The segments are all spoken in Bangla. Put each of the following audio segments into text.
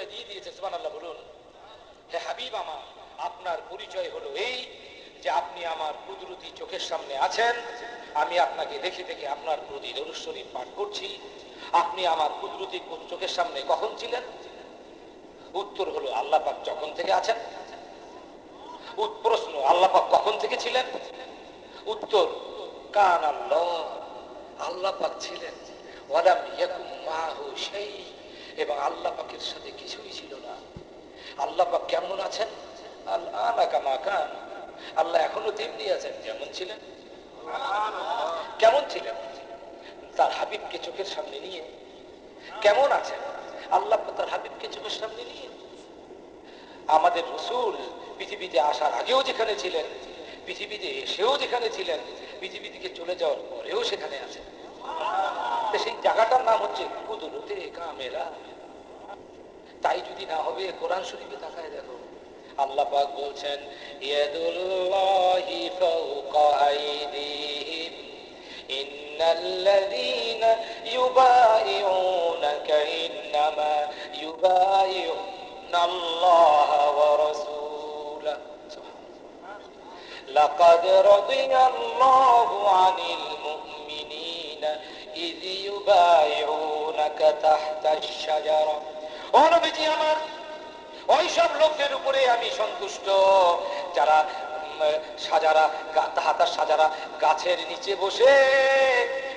পরিচয় দিয়ে দিয়েছে সুবান আল্লাহ বলুন। হে হাবিব আমার, আপনার পরিচয় হলো এই যে আপনি আমার কুদরতি চোখের সামনে আছেন। আমি আপনাকে দেখে দেখে আপনার প্রতি দরুশ্বরী পাঠ করছি। আপনি আমার কুদরতি চোখের সামনে কখন ছিলেন? উত্তর হলো আল্লাহ পাক যখন থেকে আছেন। প্রশ্ন আল্লাহ পাক কখন থেকে ছিলেন? উত্তর কান আল্লাহ আল্লাহ পাক ছিলেন। ওয়ালাম ইয়াকুম মাহু সেই এবং আল্লাহ পাকের সাথে কিছুই ছিল না। আল্লাহ পাক কেমন আছেন? আল্লাহ এখনও তেমনি আছেন, যেমন ছিলেন। কেমন ছিলেন? তার হাবিবকে চোখের সামনে নিয়ে। কেমন আছেন? আল্লাহ তার হাবিবকে চোখের সামনে নিয়ে। আমাদের রসুল পৃথিবীতে আসার আগেও যেখানে ছিলেন, পৃথিবীতে এসেও যেখানে ছিলেন, পৃথিবী থেকে চলে যাওয়ার পরেও সেখানে আছেন। সেই জায়গাটার নাম হচ্ছে কুদরতে কামেরা। তাই যদি না হবে কোরআন শরীফে তাকায় দেখো আল্লাহ পাক বলছেন ইয়াদুল্লাহি ফাওকা আইদিহিম ইন্নাল্লাযীনা ইউবাইউনাকা ইন্নামা ইউবাইউনাল্লাহা ওয়া রাসূলাহু لقد رضي الله عن المؤمنين إذ يبايعونك تحت الشجرة ও নবীজি আমার। ওই সব লোকদের উপরে আমি সন্তুষ্ট। যারা সাজারা তাহাতার সাজারা গাছের নিচে বসে,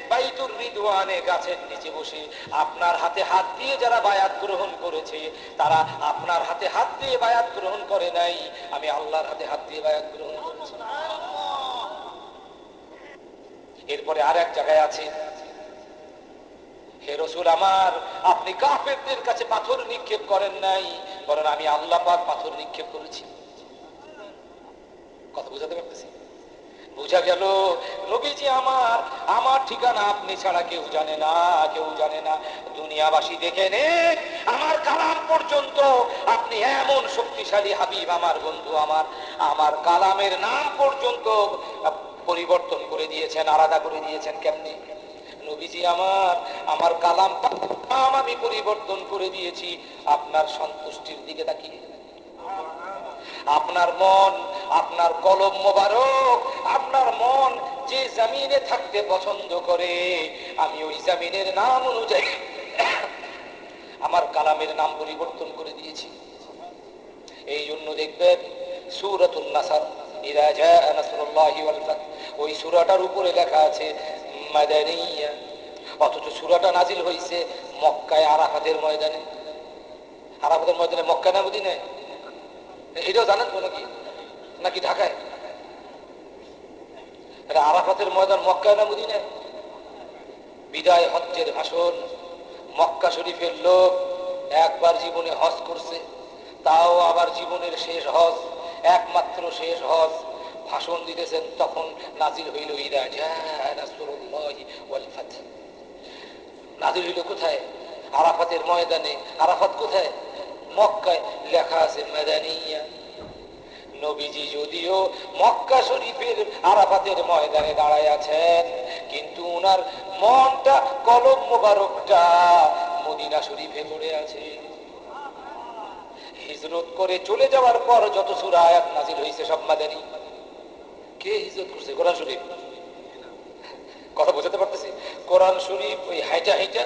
বাইতুর রিদওয়ানে গাছের নিচে বসে, আপনার হাতে হাত দিয়ে যারা বায়াত গ্রহণ করেছে, তারা আপনার হাতে হাত দিয়ে বায়াত গ্রহণ করে নাই। আমি আল্লাহর হাতে হাত দিয়ে বায়াত গ্রহণ করেছি। এরপরে আর এক জায়গায় আছে আমার ঠিকানা আপনি ছাড়া কেউ জানে না, কেউ জানে না। দুনিয়াবাসী দেখে নে আমার কালাম পর্যন্ত আপনি এমন শক্তিশালী হাবিব আমার বন্ধু আমার আমার কালামের নাম পর্যন্ত পরিবর্তন করে দিয়েছেন, আলাদা করে দিয়েছেন কেমনি? নবীজি আমার আমার কালাম আমি পরিবর্তন করে দিয়েছি। আপনার সন্তুষ্টির দিকে তাকিয়ে। আপনার মন, আপনার কলম মোবারক, আপনার মন যে জামিনে থাকতে পছন্দ করে, আমি ওই জামিনের নাম অনুযায়ী আমার কালামের নাম পরিবর্তন করে দিয়েছি। এই জন্য দেখবেন সুরতুল নাসার ওই সুরাটার উপরে লেখা আছে অথচ সুরাটা নাজিল হয়েছে মক্কায় আরাফাতের ময়দানে। আরাফাতের ময়দানে মক্কা এটাও জানেন তো নাকি? নাকি ঢাকায়? আরাফাতের ময়দান মক্কায় না বিদায় হজ্জের ভাষণ। মক্কা শরীফের লোক একবার জীবনে হজ করছে, তাও আবার জীবনের শেষ হজ, একমাত্র শেষ হজ। ভাষণ দিতেছেন, তখন নাজিল হইল নাজিল হইল কোথায়? আরাফাতের ময়দানে। আরাফাত কোথায়? মক্কায়। লেখা আছে, মেদানিয়া। নবীজি যদিও মক্কা শরীফের আরাফাতের ময়দানে দাঁড়ায় আছেন, কিন্তু উনার মনটা কলম মোবারকটা মদিনা শরীফে পড়ে আছে। হিজরত করে চলে যাওয়ার পর যত সুরা আয়াত হয়েছে সব মাদানি। কে করছে কোরআন শরীফ। কথা বোঝাতে পারতেছি? কোরআন শরীফ ওই হাইটা হাইটা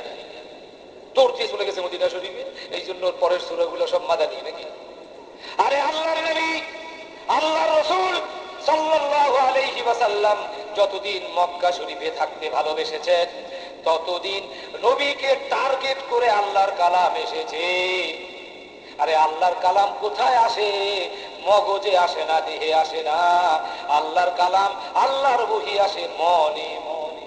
দৌড় দিয়ে চলে গেছে মদিনা শরীফে। এই জন্য পরের সব নাকি? আরে রসুল যতদিন মক্কা শরীফে থাকতে ভালোবেসেছেন ততদিন নবীকে টার্গেট করে আল্লাহর কালাম এসেছে। আরে আল্লাহর কালাম কোথায় আসে? মগজে আসে না, দেহে আসে না। আল্লাহর কালাম, আল্লাহর বহি আসে মনে মনে।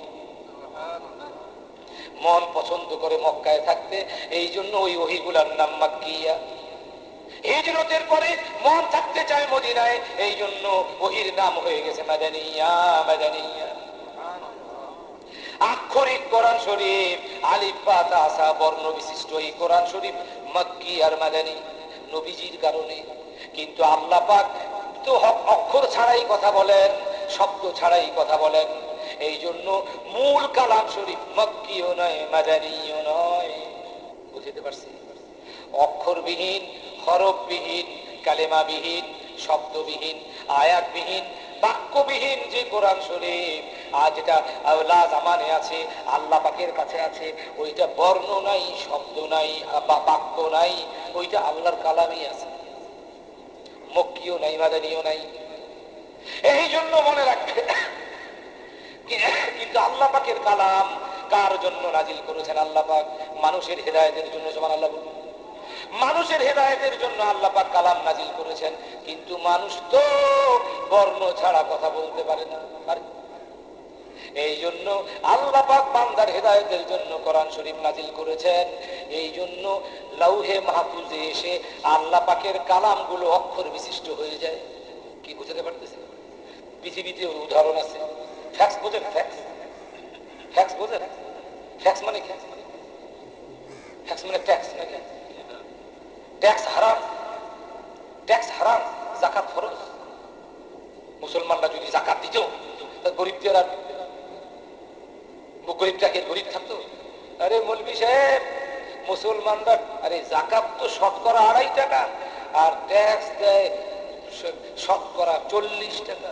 মন পছন্দ করে মক্কায় থাকতে, এই জন্য ওই ওহিগুলার নাম মাক্কিয়া। হিজরতের পরে মন থাকতে চায় মদিনায়, এই জন্য ওহির নাম হয়ে গেছে মাদানিয়া মাদানিয়া। আক্ষরিক কোরআন শরীফ, আলিফা তাসা বর্ণ বিশিষ্ট এই কোরআন শরীফ মক্কি আর মাদানি। নবীজির কারণে কিন্তু আল্লাহ পাক তো অক্ষর ছাড়াই কথা বলেন, শব্দ ছাড়াই কথা বলেন। এই জন্য মূল কালাম শরীফ মক্কিও নয়, মাদানিও নয়। বুঝতে পারছি? অক্ষরবিহীন, হরফবিহীন, কালেমাবিহীন, শব্দবিহীন, আয়াতবিহীন, বাক্যবিহীন যে কোরআন শরীফ আর যেটা আল্লাহ জামানে আছে, আল্লাহ পাকের কাছে আছে, ওইটা বর্ণ নাই, শব্দ নাই, বা বাক্য নাই, ওইটা আল্লাহর কালামই আছে। মক্কিও নাই মাদানিও নাই। এই জন্য মনে রাখবে কিন্তু আল্লাহ পাকের কালাম কার জন্য নাজিল করেছেন আল্লাহ পাক? মানুষের হেদায়তের জন্য সমান আল্লাহ বলুন। মানুষের হেদায়তের জন্য আল্লাহ পাক কালাম নাজিল করেছেন, কিন্তু মানুষ তো বর্ণ ছাড়া কথা বলতে পারে না। এই জন্য আল্লাহ পাক বান্দার হেদায়তের জন্য কোরআন শরীফ নাজিল করেছেন। এই জন্য লাউহে মাহফুজে এসে আল্লাহ পাকের কালামগুলো অক্ষর বিশিষ্ট হয়ে যায়। কি বুঝতে পারতেছে পৃথিবীতে উদাহরণ আছে। ফ্যাক্স বোঝেন, ফ্যাক্স? ফ্যাক্স বোঝেন? ফ্যাক্স মানে কি? ফ্যাক্স মানে ট্যাক্স নাকি? ট্যাক্স হারাম। ট্যাক্স হারাম, জাকাত ফরজ। মুসলমানরা যদি জাকাত দিত গরিবদের আর গরিবটাকে গরিব থাকতো। আরে মলবি সাহেব, মুসলমানরা, আরে জাকাত তো শতকরা আড়াই টাকা, আর ট্যাক্স দেয় শতকরা চল্লিশ টাকা।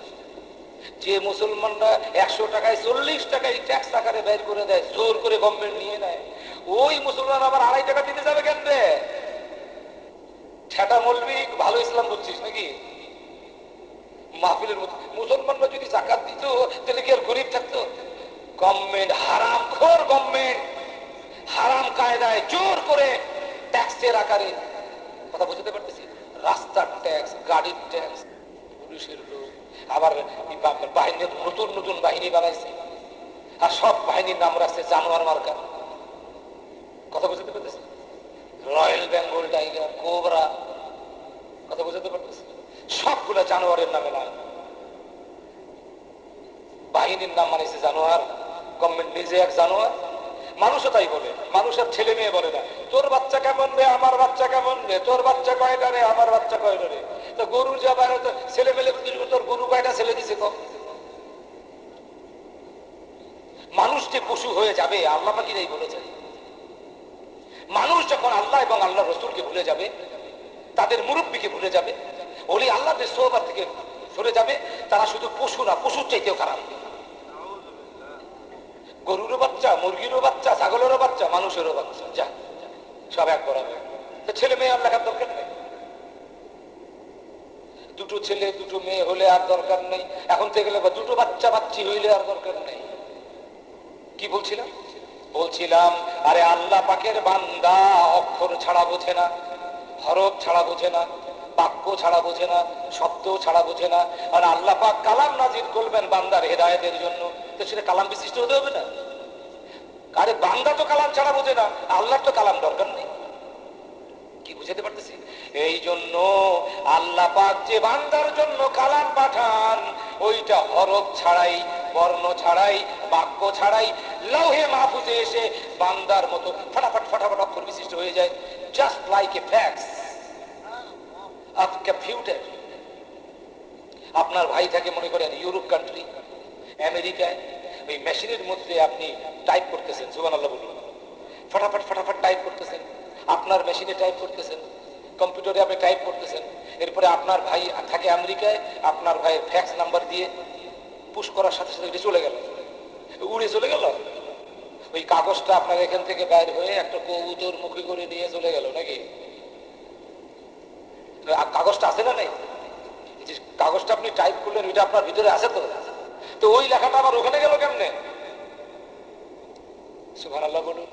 যে মুসলমানরা একশো টাকায় চল্লিশ টাকায় ট্যাক্স আকারে বের করে দেয়, জোর করে গভর্নমেন্ট নিয়ে নেয়, ওই মুসলমান আবার আড়াই টাকা দিতে যাবে কেন রে ঠেটা মলবি ভালো ইসলাম বুঝছিস নাকি? মাহফিলের মুসলমানরা যদি জাকাত দিত, তাহলে কি আর গরিব থাকতো? গভর্নমেন্ট হারাম খোর গভর্নমেন্ট। হারাম কায়দায় জোর করে ট্যাক্সের আকারে, কথা বুঝতে পারতেছি? রাস্তার ট্যাক্স, গাড়ির ট্যাক্স, পুলিশের লোক, আবার বাহিনী, নতুন নতুন বাহিনী বানাইছে। আর সব বাহিনীর নাম রাখছে জানোয়ার মার্কা। কথা বুঝতে পারতেছি? Royal Bengal tiger, cobra. কথা বুঝতে পারতেছি? সবগুলো জানোয়ারের নামে নাই বাহিনীর নাম মানেছে জানোয়ার। গভর্নমেন্ট নিজে এক জানোয়ার? মানুষও তাই বলে, মানুষের ছেলে মেয়ে বলে না। তোর বাচ্চা কেমন রে, আমার বাচ্চা কেমন রে? তোর বাচ্চা কয়টা রে, আমার বাচ্চা কয়টা রে? তো গরু যাবার ছেলে মেলে তোর গরু কয়টা ছেলে দিছে কম মানুষ যে পশু হয়ে যাবে, আল্লাহ পাখিরাই বলেছেন মানুষ যখন আল্লাহ এবং আল্লাহ রসুলকে ভুলে যাবে, তাদের মুরব্বীকে ভুলে যাবে, ওলি আল্লাহদের সোহবার থেকে সরে যাবে, তারা শুধু পশু না, পশুর চাইতেও খারাপ। গরুরও বাচ্চা, মুরগিরও বাচ্চা, ছাগলেরও বাচ্চা, মানুষেরও বাচ্চা। যা, সব এক বরাবর। ছেলে মেয়ে আর লেখার দরকার নেই। দুটো ছেলে, দুটো মেয়ে হলে আর দরকার নেই। এখন থেকে দুটো বাচ্চা বাচ্চি হইলে আর দরকার নেই। কি বলছিলাম? বলছিলাম, আরে আল্লাহ পাকের বান্দা, অক্ষর ছাড়া বোঝে না, হরফ ছাড়া বোঝে না। বাক্য ছাড়া বোঝে না শব্দ ছাড়া বোঝে না। আর আল্লাহ পাক কালাম নাজির করবেন বান্দার হেদায়তের জন্য। তো সেটা কালাম বিশিষ্ট হতে হবে না? আরে বান্দা তো কালাম ছাড়া বোঝে না, আল্লাহর তো কালাম দরকার নেই। কি বুঝাতে পারতেছি? এই জন্য আল্লাহ পাক যে বান্দার জন্য কালাম পাঠান, ওইটা হরফ ছাড়াই, বর্ণ ছাড়াই, বাক্য ছাড়াই লৌহে মাহফুজে এসে বান্দার মতো ফটাফট ফটাফট অক্ষর বিশিষ্ট হয়ে যায় জাস্ট লাইক এ ফ্যাক্স আপনার ভাই থাকে মনে করেন ইউরোপ কান্ট্রি আমেরিকায়। ওই মেশিনের মধ্যে আপনি টাইপ করতেছেন সুবান আল্লাহ বলুন। ফটাফট ফটাফট টাইপ করতেছেন। আপনার মেশিনে টাইপ করতেছেন। কম্পিউটারে আপনি টাইপ করতেছেন। এরপরে আপনার ভাই থাকে আমেরিকায়, আপনার ভাইয়ের ফ্যাক্স নাম্বার দিয়ে পুশ করার সাথে সাথে এটা চলে গেল। উড়ে চলে গেল? ওই কাগজটা আপনার এখান থেকে বাইর হয়ে একটা কবুতর মুখে করে নিয়ে চলে গেল নাকি? কাগজটা আছে না নেই? কাগজটা আপনি টাইপ করলেন, ওইটা আপনার ভিতরে আছে তো? তো ওই লেখাটা আবার ওখানে গেল কেমনে? সুভান আল্লাহ বলুন।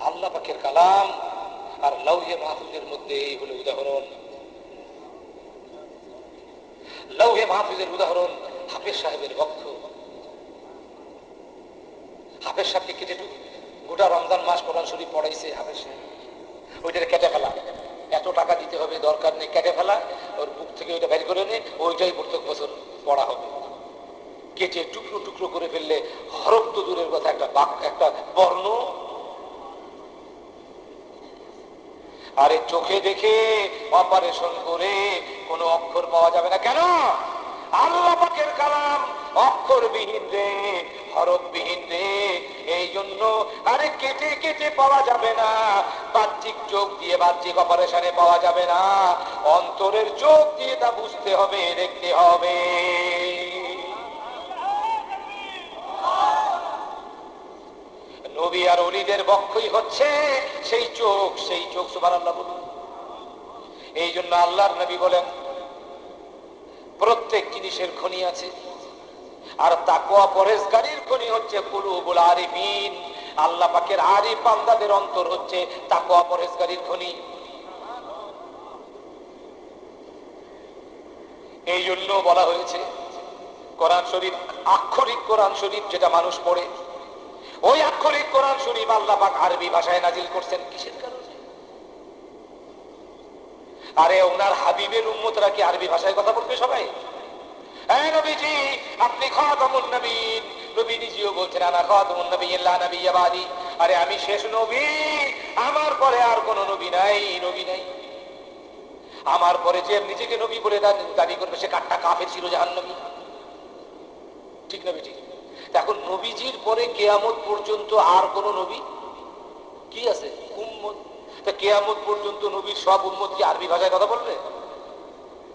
আল্লাহ কালাম আর লৌহে মাহফুজের মধ্যে এই হলো উদাহরণ। লৌহে মাহফুজের উদাহরণ হাফেজ সাহেবের বক্ষ। হাফেজ সাহেবকে কেটে গোটা রমজান মাস কোরআন শরীফ পড়াইছে হাফেজ সাহেব। ওইটারে কেটে ফেলা। এত টাকা দিতে হবে, দরকার নেই, কেটে ফেলা, ওর বুক থেকে ওইটা বের করে নে, ওইটাই প্রত্যেক বছর পড়া হবে। কেটে টুকরো টুকরো করে ফেললে হরফ তো দূরের কথা, একটা বাক, একটা বর্ণ। আরে চোখে দেখে অপারেশন করে কোনো অক্ষর পাওয়া যাবে না। কেন? আল্লাহ পাকের কালাম অক্ষরবিহীন রে। হরফবিহীন রে, এই জন্য আরে কেটে কেটে পাওয়া যাবে না। বাহ্যিক চোখ দিয়ে বাহ্যিক অপারেশনে পাওয়া যাবে না। অন্তরের চোখ দিয়ে তা বুঝতে হবে, দেখতে হবে। নবী আর অলিদের বক্ষই হচ্ছে সেই চোখ সেই চোখ সুবার আল্লাহ বলুন। এই জন্য আল্লাহর নবী বলেন, প্রত্যেক জিনিসের খনি আছে। আর তাকুয়া পরেশগারির খনি হচ্ছে কুলুবুল আরিফিন। আল্লাহ পাকের আরিফ বান্দাদের অন্তর হচ্ছে তাকুয়া পরেশগারির খনি এই জন্য বলা হয়েছে, কোরআন শরীফ, আক্ষরিক কোরআন শরীফ যেটা মানুষ পড়ে, ওই আক্ষরিক কোরআন শরীফ আল্লাহ পাক আরবি ভাষায় নাজিল করছেন কিসের কারণে? আরে ওনার হাবিবের উম্মতরা কি আরবি ভাষায় কথা বলবে সবাই? হ্যাঁ নবীজি, আপনি খাতামুন নবীন। নবী নিজেও বলছেন আনা খাতামুন নবী, ইল্লা নবী আবাদি। আরে, আমি শেষ নবী। আমার পরে আর কোন নবী নাই নবী নাই। আমার পরে যে নিজেকে নবী বলে দাবি করবে, সে কাঠটা কাফের ছিল জাহান নবী ঠিক নবী, ঠিক। এখন নবীজির পরে কেয়ামত পর্যন্ত আর কোন নবী? কি আছে? উম্মত। তা কেয়ামত পর্যন্ত নবীর সব উম্মত কি আরবি ভাষায় কথা বলবে?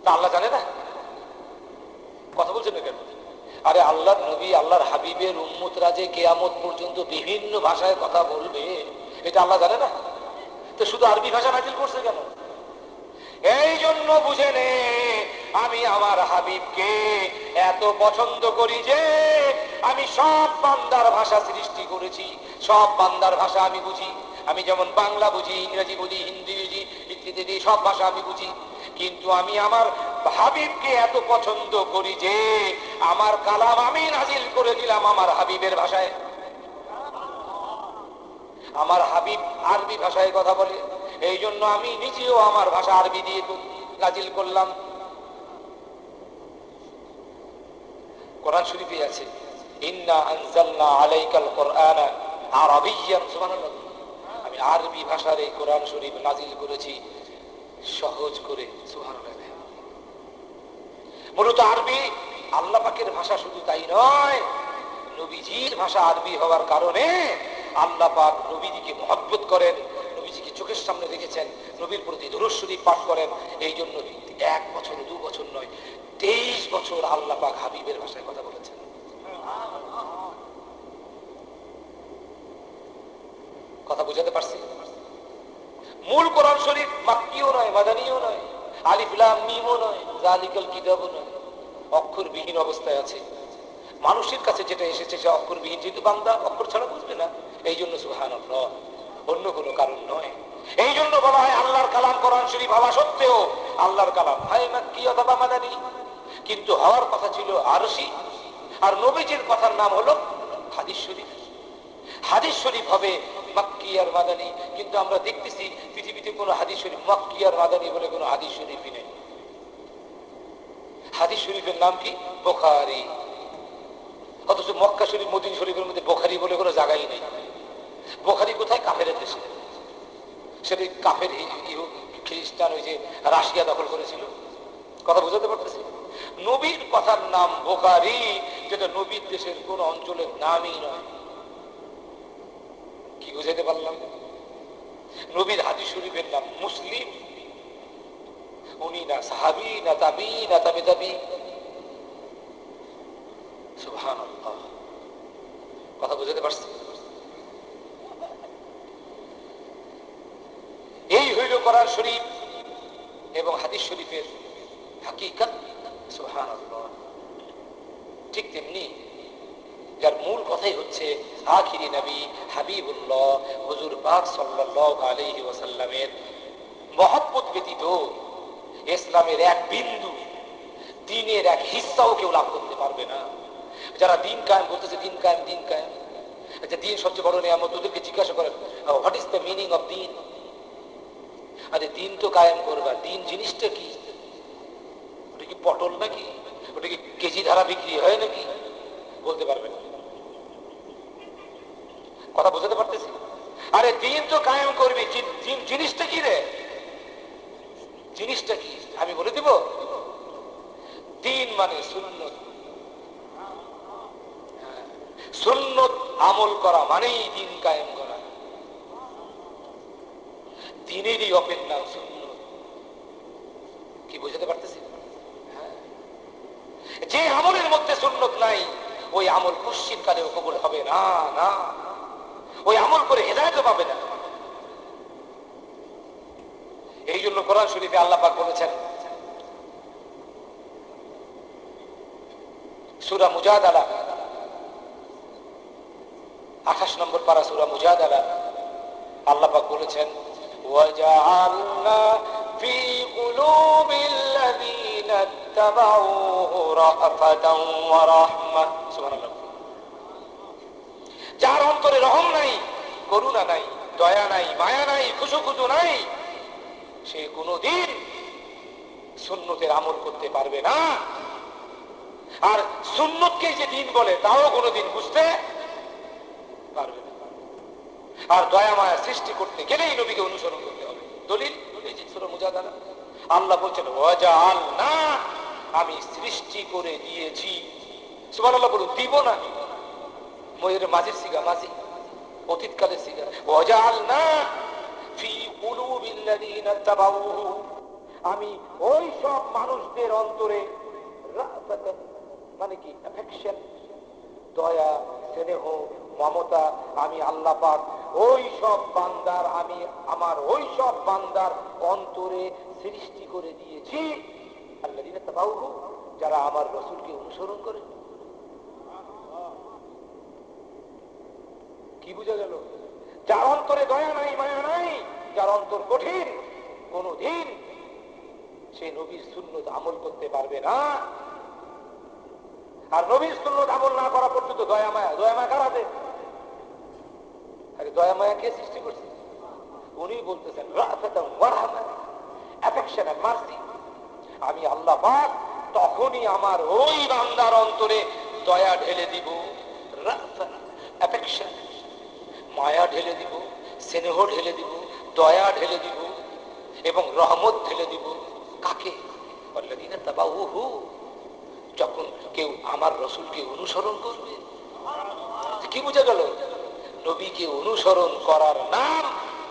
তা আল্লাহ জানে না? কথা বলছেন কেন? আরে আল্লাহর নবী, আল্লাহর হাবিবের উম্মতরা যে কেয়ামত পর্যন্ত বিভিন্ন ভাষায় কথা বলবে, এটা আল্লাহ জানে না? তো শুধু আরবি ভাষা নাজিল করছে কেন? এই জন্য বুঝে নে, আমি আমার হাবিবকে এত পছন্দ করি যে আমি সব বান্দার ভাষা সৃষ্টি করেছি, সব বান্দার ভাষা আমি বুঝি। আমি যেমন বাংলা বুঝি, ইংরেজি বুঝি, হিন্দি বুঝি ইত্যাদি সব ভাষা আমি বুঝি। কিন্তু আমি আমার হাবিবকে এত পছন্দ করি যে আমার কালাম আমি নাজিল করে দিলাম আমার হাবিবের ভাষায়। আমার হাবিব আরবি ভাষায় কথা বলে, এই জন্য আমি নিজেও আমার ভাষা আরবি দিয়ে নাজিল করলাম। কোরআন শরীফে আছে আমি আরবি ভাষার এই কোরআন শরীফ নাজিল করেছি। সহজ করে সুবহানাল্লাহ মূলত আরবি আল্লাহ পাকের ভাষা শুধু তাই নয়, নবীজির ভাষা আরবি হওয়ার কারণে আল্লাহ পাক নবীজিকে মহব্বত করেন, নবীজিকে চোখের সামনে রেখেছেন নবীর প্রতি শরীফ পাঠ করেন এই জন্য এক বছর দু বছর নয়, তেইশ বছর আল্লাহ পাক হাবিবের ভাষায় কথা বলেছেন। কথা বুঝাতে পারছি? মূল কোরআন শরীফ মাক্কিও নয় মাদানিও নয় আলিফলাম মিমও নয়, জালিকাল কিতাবও নয়, অক্ষরবিহীন অবস্থায় আছে। মানুষের কাছে যেটা এসেছে সে অক্ষরবিহীন, যেহেতু বান্দা অক্ষর ছাড়া বুঝবে না, এই জন্য সুহান অন্য কোনো কারণ নয়। এই জন্য বলা হয় আল্লাহর কালাম কোরআন শরীফ হওয়া সত্ত্বেও আল্লাহর কালাম হয় মাক্কি অথবা মাদানি। কিন্তু হওয়ার কথা ছিল আরসি আর নবীজির কথার নাম হলো হাদিস শরীফ। হাদিস শরীফ হবে মাক্কি আর মাদানি, কিন্তু আমরা দেখতেছি কোনো হাদিস শরীফ মাক্কি আর মাদানি বলে কোনো হাদিস শরীফই নেই। হাদিস শরীফের নাম কি? বোখারি। অথচ মক্কা শরীফ, মদিন শরীফের মধ্যে বোখারি বলে কোনো জায়গাই নেই। বোখারি কোথায়? কাফের দেশে। সেটি কাফের খ্রিস্টান ওই যে রাশিয়া দখল করেছিল। কথা বুঝাতে পারতেছি? নবীর কথার নাম বোখারি, যেটা নবীর দেশের কোন অঞ্চলের নামই নয়। কি বুঝাইতে পারলাম? নবীর হাদিস শরীফের নাম মুসলিম। উনি না সাহাবি, না তাবি না তাবি তাবি। কথা বুঝাতে পারছি? এই হইল করার শরীফ এবং হাদিস শরীফের হাকিকাত। সুহান ঠিক তেমনি যার মূল কথাই হচ্ছে, আখিরি নবী হাবিবুল্লাহ, হুজুর পাক সাল্লাহ আলহি ওয়াসাল্লামের মহব্বত ব্যতীত ইসলামের এক বিন্দু, দিনের এক হিস্সাও কেউ লাভ করতে পারবে না। যারা দিন কায়েম করতেছে, দিন কায়েম দিন কায়েম। আচ্ছা দিন সবচেয়ে বড় নিয়ামত, ওদেরকে জিজ্ঞাসা করেন what is the meaning of din? আরে, দিন তো কায়েম করবা, দিন জিনিসটা কি? ওটা কি পটল নাকি? ওটা কি কেজি ধারা বিক্রি হয় নাকি? বলতে পারবে না। কথা বোঝাতে পারতেছি? আরে দিন তো কায়েম করবি জিনিসটা কি রে? জিনিসটা কি? আমি বলে দিব? দিন মানে সুন্নত। সুন্নত আমল করা মানেই দিন কায়েম করা। দিনেরই অপের নাম সুন্নত। কি বুঝাতে পারতেছি। যে আমলের মধ্যে সুন্নত নাই, ওই আমল কুশ্চিত কালেও কবুল হবে না না। ওই আমল করে হেদায়ত পাবে না এই জন্য কোরআন শরীফে আল্লাহ পাক বলেছেন সুরা মুজাদালা আঠাশ নম্বর পারা সুরা মুজাদালা আল্লাহ পাক বলেছেন وجعلنا في قلوب الذين اتبعوه رأفة ورحمة سبحان الله যার অন্তরে রহম নাই করুণা নাই, দয়া নাই, মায়া নাই খুশু খুশু নাই, সে কোনোদিন সুন্নতের আমল করতে পারবে না। আর সুন্নতকে যে দিন বলে, তাও কোনোদিন বুঝতে পারবে না। আর দয়া মায়া সৃষ্টি করতে গেলেই নবীকে অনুসরণ করতে হবে। দলিল যে আল্লাহ বলছেন ওয়াজাল না আমি সৃষ্টি করে দিয়েছি। সুবহানাল্লাহ বলুন, দিব না। ময়ের মাঝির সিগা মাঝি। অতীতকালের সিগা ওয়াজাল না ফি আমি ওই সব মানুষদের অন্তরে মানে কি দয়া, স্নেহ, মমতা, আমি আল্লাহ পাক ওই সব বান্দার, আমি আমার ওই সব বান্দার অন্তরে সৃষ্টি করে দিয়েছি। আল্লাহ যারা আমার রসুলকে অনুসরণ করে কি বুঝা গেল? যার অন্তরে দয়া নাই, মায়া নাই, যার অন্তর কঠিন কোন দিন সে নবীর সুন্নত আমল করতে পারবে না। আর নবীর সুন্নত আমল না করা পর্যন্ত দয়া মায়া দয়া মায়া কারাতে আরে দয়া মায়া কে সৃষ্টি করছে? উনি বলতেছেন আমি আল্লাহ পাক তখনই আমার ওই বান্দার অন্তরে দয়া ঢেলে দিব। মায়া ঢেলে দিব, স্নেহ ঢেলে দিব, দয়া ঢেলে দিব এবং রহমত ঢেলে দিব। কাকে? যখন কেউ আমার রসুলকে অনুসরণ করবে, কি বুঝে গেল? নবীকে অনুসরণ করার নাম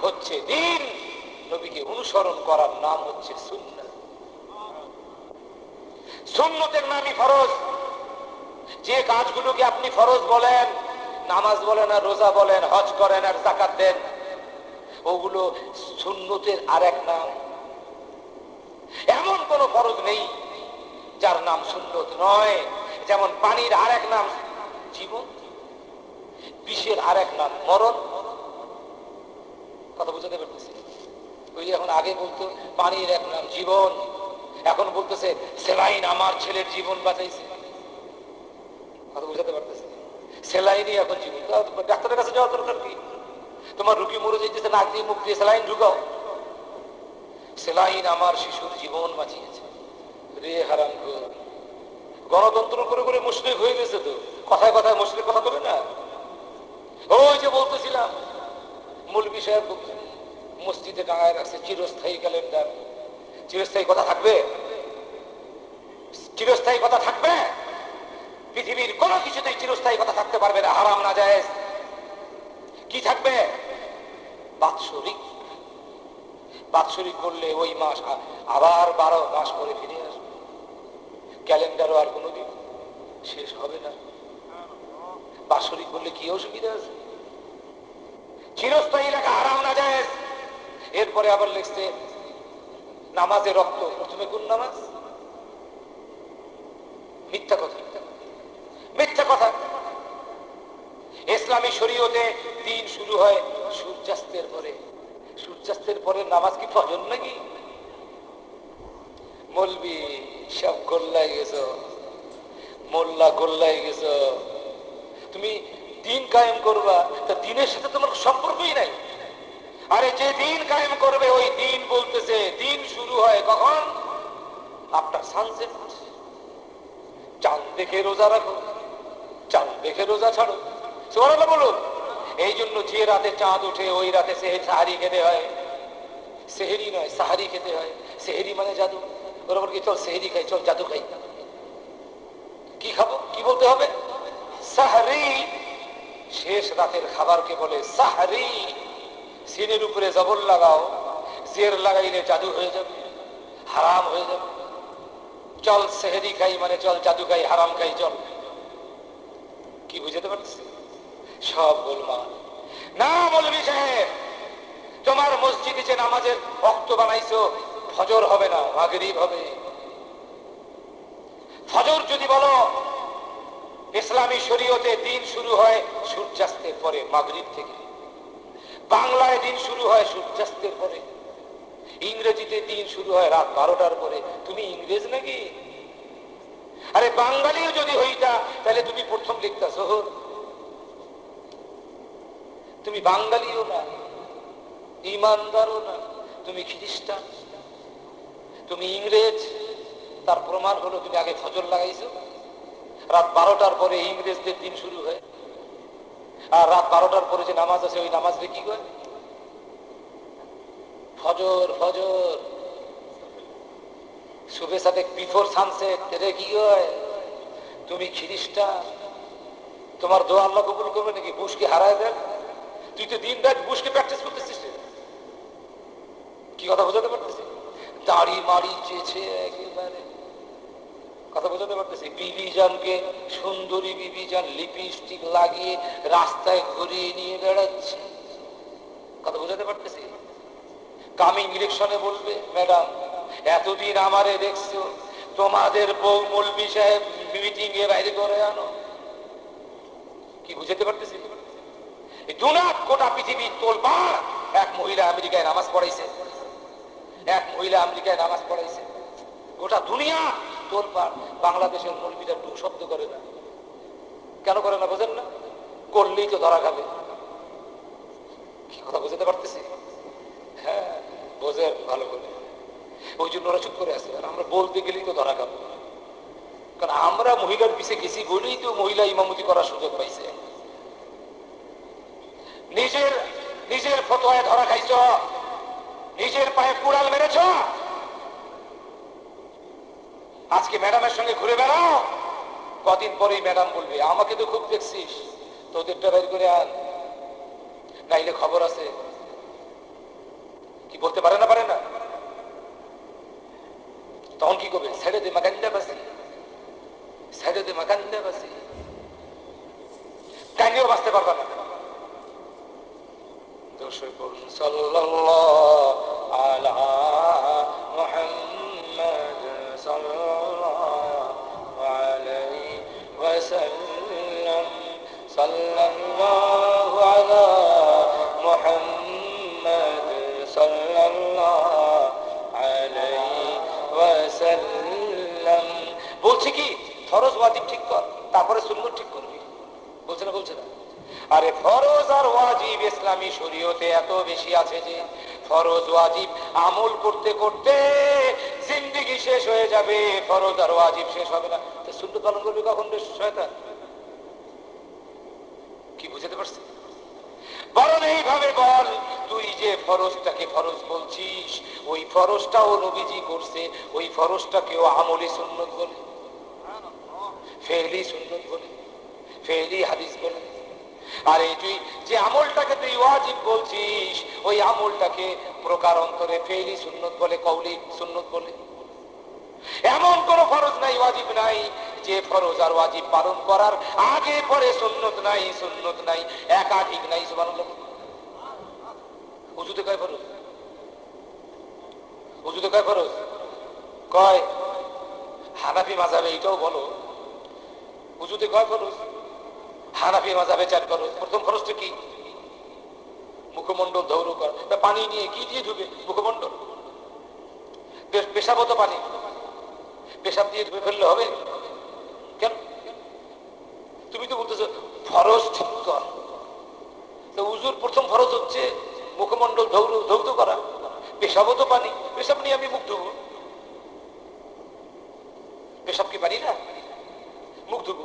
হচ্ছে দিন, নবীকে অনুসরণ করার নাম হচ্ছে সুন্নাত। সুন্নতের নামই ফরজ। যে কাজগুলোকে আপনি ফরজ বলেন নামাজ বলেন আর রোজা বলেন, হজ করেন আর জাকাত দেন। ওগুলো সুন্নতের আর এক নাম। এমন কোন ফরজ নেই যার নাম সুন্নত নয়। যেমন পানির আর এক নাম জীবন, বিষের আর এক নাম মরণ। কথা বুঝাতে পারতেছি? ওই এখন আগে বলতো, পানির এক নাম জীবন। এখন বলতেছে সেলাইন আমার ছেলের জীবন বাঁচাইছে। কথা বুঝাতে পারতেছে? সেলাইনই এখন জীবন। ডাক্তারের কাছে যাওয়া দরকার কি? তোমার রুগী মরে যেতেছে, নাক দিয়ে মুখ দিয়ে সেলাইন ঢুকাও। সেলাইন আমার শিশুর জীবন বাঁচিয়েছে। রে হারাম গণতন্ত্র করে করে মুসলিম হয়ে গেছে তো। কথায় কথায় মুসলিম কথা বলে না? ওই যে বলতেছিলাম মূল বিষয় মসজিদে টাঙায় রাখছে চিরস্থায়ী ক্যালেন্ডার। চিরস্থায়ী কথা থাকবে? চিরস্থায়ী কথা থাকবে? পৃথিবীর কোনো কিছুতেই চিরস্থায়ী কথা থাকতে পারবে না, হারাম না যায় কি থাকবে? বাৎসরিক। বাৎসরিক করলে ওই মাস আবার বারো মাস পরে ফিরে আসবে। ক্যালেন্ডারও আর কোনোদিন শেষ হবে না। বাৎসরিক করলে কি অসুবিধা আছে? চিরস্থায়ী লেখা আরাম না যায় এরপরে আবার লিখছে, নামাজে রক্ত, প্রথমে কোন নামাজ? মিথ্যা কথা। মিথ্যা কথা। ইসলামী শরীয়তে দিন শুরু হয় সূর্যাস্তের পরে। সূর্যাস্তের পরে নামাজ কি ফজর নাকি? মলবি সব গোল্লাই গেছ। মোল্লা গোল্লাই গেছ। তুমি দিন কায়েম করবা, তা দিনের সাথে তোমার সম্পর্কই নাই। আরে যে দিন কায়েম করবে, ওই দিন বলতেছে, দিন শুরু হয় কখন? আপনার সানসেট। চাঁদ দেখে রোজা রাখো। চাঁদ, দেখে রোজা ছাড়ো। সোমানাল্লাহ বলুন। এই জন্য যে রাতে চাঁদ উঠে ওই রাতে সে সাহারি খেতে হয়। সেহেরি নয়, সাহারি খেতে হয়। সেহেরি মানে জাদু। বরাবর কি, চল সেহেরি খাই, চল জাদু খাই। কি খাব? কি বলতে হবে? সাহারি। শেষ রাতের খাবারকে বলে সাহারি। সিনের উপরে জবর লাগাও। জের লাগাইলে জাদু হয়ে যাবে। হারাম হয়ে যাবে। চল সেহেরি খাই মানে চল জাদু খাই, হারাম খাই, চল। কি বুঝতে পারছি সব গোলমাল। না বলবি সাহেব, তোমার মসজিদে যে নামাজের ভক্ত বানাইছো, ফজর হবে না, মাগরিব হবে। ফজর যদি বলো, ইসলামী শরীয়তে দিন শুরু হয় সূর্যাস্তের পরে, মাগরিব থেকে। বাংলায় দিন শুরু হয় সূর্যাস্তের পরে। ইংরেজিতে দিন শুরু হয় রাত বারোটার পরে। তুমি ইংরেজ নাকি? আরে বাঙালিও যদি হইতা, তাহলে তুমি প্রথম লিখতা শহর। তুমি বাঙালিও না, ইমানদারও না, তুমি খ্রিস্টান। তুমি ইংরেজ, তার প্রমাণ হলো তুমি আগে ফজর লাগাইছো। রাত বারোটার পরে ইংরেজদের দিন শুরু হয়। আর রাত বারোটার পরে যে নামাজ আছে, ওই নামাজটা কি করে ফজর ফজর শুভে সাথে বিফোর সানসেট কি হয়? তুমি খ্রিস্টান তোমার দোয়া আল্লাহ কবুল করবে নাকি বুশকে হারায় দেন? তুই তো দিন রাত বুশকে প্র্যাকটিস করতেছিস কি কথা বোঝাতে পারতেছি? দাড়ি মাড়ি চেয়েছে একেবারে। কথা বোঝাতে পারতেছি? বিবি জানকে সুন্দরী বিবি জান লিপস্টিক লাগিয়ে রাস্তায় ঘুরিয়ে নিয়ে বেড়াচ্ছে। কথা বোঝাতে পারতেছি? কামিং ইলেকশনে বলবে ম্যাডাম এতদিন আমারে দেখছ, তোমাদের বউ মলবি সাহেব মিটিং এ বাইরে করে আনো। কি বুঝাতে পারতেছি? শব্দ করে না। কেন করে না বোঝেন না? করলেই তো ধরা খাবে। কি কথা বুঝতে পারতেছি? হ্যাঁ বোঝেন ভালো করে। ওই জন্য ওরা চুপ করে আছে। আর আমরা বলতে গেলেই তো ধরা খাব। কারণ আমরা মহিলার পিছিয়ে গেছি বলেই তো মহিলা ইমামতি করার সুযোগ পাইছে। নিজের নিজের ফতোয়ায় ধরা খাইছ, নিজের পায়ে কুড়াল মেরেছ। আজকে ম্যাডামের সঙ্গে ঘুরে বেড়াও। কদিন পরেই ম্যাডাম বলবে, আমাকে তো খুব দেখছিস তোদেরটা বের করে আন। নাইলে খবর আছে। কি বলতে পারে না পারে না? তখন কি করবে? ছেড়ে দে মাকান্দা বাসি। ছেড়ে দে মাকান্দা বাসি। কানিও বাঁচতে পারবা না। সাল্লাল্লাহু আলা মুহাম্মদ সাল্লাল্লাহু বলছে কি, ফরজ ওয়াজিব ঠিক কর, তারপরে সুন্নত ঠিক করবি। বলছে না বলছে না। আরে ফরজ আর ওয়াজিব ইসলামী শরীয়তে এত বেশি আছে যে, ফরজ ওয়াজিব আমল করতে করতে জিন্দিগি শেষ হয়ে যাবে, ফরজ আর ওয়াজিব শেষ হবে না। সুন্নত পালন করবি কখন শয়তান? কি বুঝতে পারছি? বরং এইভাবে বল, তুই যে ফরজটাকে ফরজ বলছিস, ওই ফরজটাও নবীজি করছে, ওই ফরজটাকেও আমলি সুন্নত বলে। ফেহলি সুন্নত বলে ফেহলি হাদিস বলে আর এই তুই যে আমলটাকে তুই ওয়াজিব বলছিস, ওই আমলটাকে প্রকার অন্তরে ফেহলি সুন্নত বলে কৌলি সুন্নত বলে। এমন কোন ফরজ নাই, ওয়াজিব নাই, যে ফরজ আর ওয়াজিব পালন করার আগে পরে সুন্নত নাই সুন্নত নাই, একাধিক নাই, সুবহানাল্লাহ। উজুতে কয় ফরজ? উজুতে কয় ফরজ? কয়? হানাফি মাঝাবে এটাও বলো উজুতে কয় ফরজ হানাফি মাঝাবে চার ফরজ প্রথম ফরজটা কি? মুখমন্ডল ধৌর কর। পানি নিয়ে কি দিয়ে ধুবে? মুখমন্ডল পেশাবত পানি। পেশাব দিয়ে ধুয়ে ফেললে হবে? কেন? তুমি তো বলতেছো, ফরজ ঠিক কর। উজুর প্রথম ফরজ হচ্ছে মুখমন্ডল ধৌর, ধৌত করা। পেশাবও তো পানি। পেশাব নিয়ে আমি মুখ ধুবো পেশাব কি পানি না মুখ ধুবো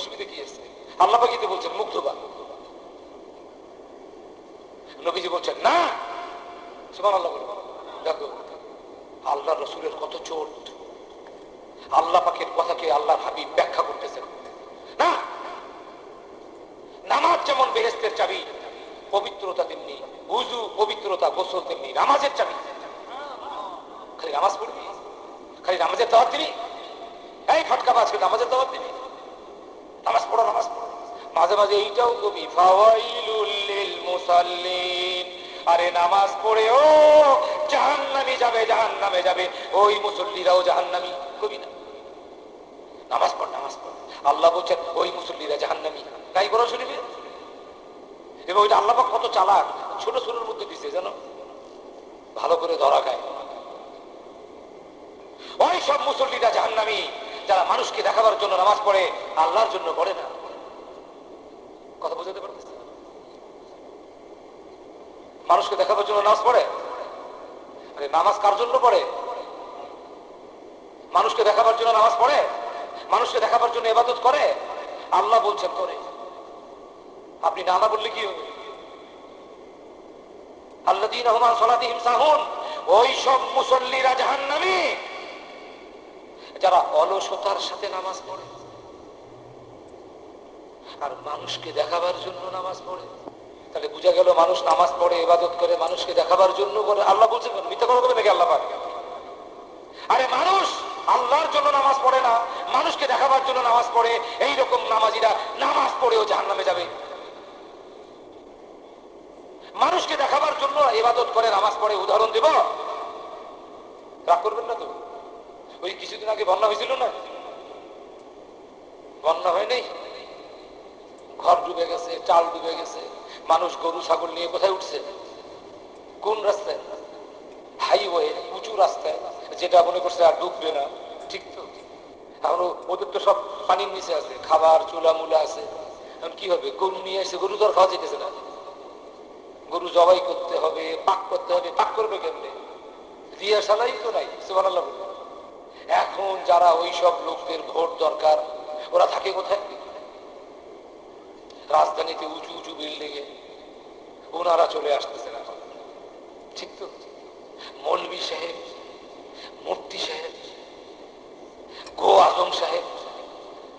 অসুবিধা কি আছে? আল্লাহ পাকিতে বলছেন মুখ ধোবা নবীজি বলছেন, না! সুমান আল্লাহ বলব দেখো, আল্লাহ রসুলের কত চোট। আল্লাহ পাকের কথাকে আল্লাহ হাবিব ব্যাখ্যা করতেছেন। না! জান্নাত যেমন বেহেস্তের চাবি, পবিত্রতা তেমনি উজু পবিত্রতা, গোসল তেমনি, নামাজের চাবি। খালি নামাজ পড়বি? খালি নামাজের দাওয়াত দিবি? এই ফটকা আজকে নামাজের দাওয়াত দিবি নামাজ পড়ো নামাজ পড়ো মাঝে এইটাও কবি আরে নামাজ পড়ে, ও, জাহান্নামি যাবে, জাহান্নামে যাবে। ওই মুসল্লিরাও জাহান্নামি, কবি না? নামাজ পড় নামাজ পড়। আল্লাহ বলছেন, ওই মুসল্লিরা জাহান্নামি। তাই বড় শুনিবে? এবং ওইটা আল্লাহ কত চালাক। ছোট ছোটর মধ্যে দিছে, জানো? ভালো করে ধরা খায়। ওই সব মুসল্লিরা জাহান্নামি, যারা মানুষকে দেখাবার জন্য নামাজ পড়ে, আল্লাহর জন্য পড়ে না কথা বুঝতে পারতেছে মানুষকে দেখাবার জন্য নামাজ পড়ে? আরে নামাজ কার জন্য পড়ে? মানুষকে দেখাবার জন্য নামাজ পড়ে? মানুষকে দেখাবার জন্য এবাদত করে? আল্লাহ বলছেন করে। আপনি না বললে কি দিন রহমান সলাদিহিম সাহুন। ওই সব মুসল্লিরা যারা অলসতার সাথে নামাজ পড়ে। আর মানুষকে দেখাবার জন্য নামাজ পড়ে। তাহলে বুঝা গেল মানুষ নামাজ পড়ে, ইবাদত করে, মানুষকে দেখাবার জন্য করে আল্লাহ বলছেন, মিথ্যা কথা বলে নাকি আল্লাহ পাক? আরে মানুষ, আল্লাহর জন্য নামাজ পড়ে না, মানুষকে দেখাবার জন্য নামাজ পড়ে এই রকম নামাজিরা নামাজ পড়েও জাহান নামে যাবে। মানুষকে দেখাবার জন্য ইবাদত করে, নামাজ পড়ে, উদাহরণ দেব? রাগ করবেন না তো? ওই কিছুদিন আগে বন্যা হয়েছিল না? বন্যা হয় নাই? ঘর ডুবে গেছে, চাল ডুবে গেছে, মানুষ গরু, ছাগল নিয়ে কোথায় উঠছে? কোন রাস্তায়? হাইওয়ে উঁচু রাস্তায়, যেটা মনে করছে আর ডুববে না। ঠিক তো? এখন ওদের তো সব পানির নিচে আছে, খাবার চুলা মুলা আছে। এখন কি হবে? গরু নিয়ে এসে গরু তো আর খাওয়া যেতেছে না। গরু জবাই করতে হবে, পাক করতে হবে, পাক করবে কেমনে? দিয়া সালাই তো নাই বলুন। এখন যারা ওই সব লোকদের ভোট দরকার, ওরা থাকে কোথায়? রাজধানীতে উঁচু উঁচু বিল্ডিং এ ওনারা চলে আসতেছেন এখন। ঠিক তো? মৌলবি সাহেব, মূর্তি সাহেব, গো আজম সাহেব,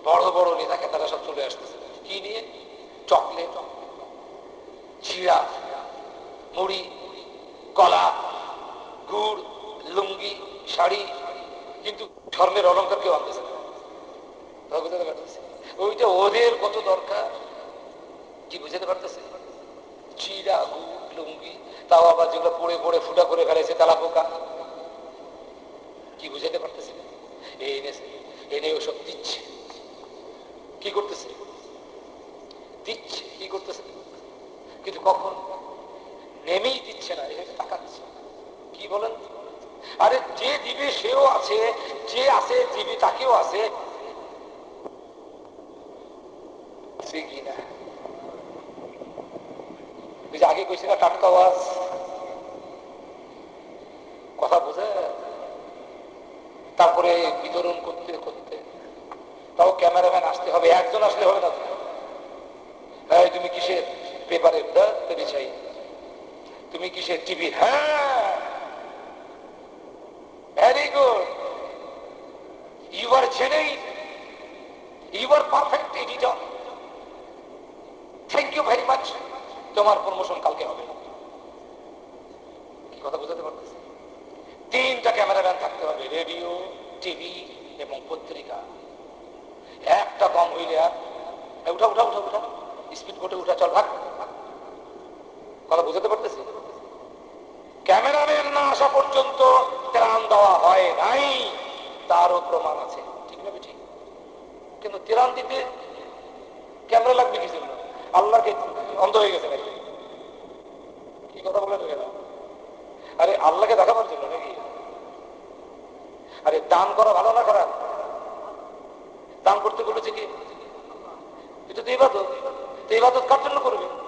বড় বড় নেতা খেতারা সব চলে আসতেছে কি নিয়ে? চকলেট চিড়া মুড়ি, কলা, গুড়, লুঙ্গি, শাড়ি, কিন্তু স্বর্ণের অলঙ্কার কেউ আনতেছে না। ওইটা ওদের কত দরকার? কি বুঝতে পারতেছে? চিড়া গুড়, লুঙ্গি তাও আবার যেগুলো পড়ে পড়ে ফুটা করে ফেলেছে তালা পোকা কি বুঝাতে পারতেছে? এই এনেছে এনে ওসব দিচ্ছে। কি করতেছে? দিচ্ছে, কি করতেছে? কিন্তু কখন? নেমেই দিচ্ছে না, এখানে তাকাচ্ছে কি বলেন? আরে যে দিবে সেও আছে, যে আছে, দিবে তাকেও আছে কিনা আগে কইছি না টাটকা আওয়াজ কথা বোঝে তারপরে বিতরণ করতে করতে, তাও ক্যামেরাম্যান আসতে হবে, একজন আসলে হবে না হ্যাঁ তুমি কিসের পেপারের চাই তুমি কিসের টিভি? হ্যাঁ। ভেরি গুড ইউ আর জেনেই you are perfect editor thank you very much তোমার প্রমোশন কালকে হবে। কি কথা বুঝাতে পারতেছি? তিনটা ক্যামেরাম্যান থাকতে হবে রেডিও টিভি এবং পত্রিকা। একটা কম হইলে আর উঠা উঠা উঠা উঠা। স্পিড বোটে উঠা, চল, ভাগ। কথা বুঝাতে পারতেছি? ক্যামেরাম্যান না আসা পর্যন্ত ত্রাণ দেওয়া হয় নাই। তারও প্রমাণ আছে। ঠিক না কিন্তু ত্রাণ দিতে ক্যামেরা লাগবে কি জন্য? আল্লাহকে অন্ধ হয়ে গেছে নাকি? কি কথা বলে না আরে আল্লাহকে দেখাবার জন্য নাকি? আরে দান করা ভালো না খারাপ? দান করতে বলেছে কি? এটা তো ইবাদত। তো ইবাদত কার জন্য করবে?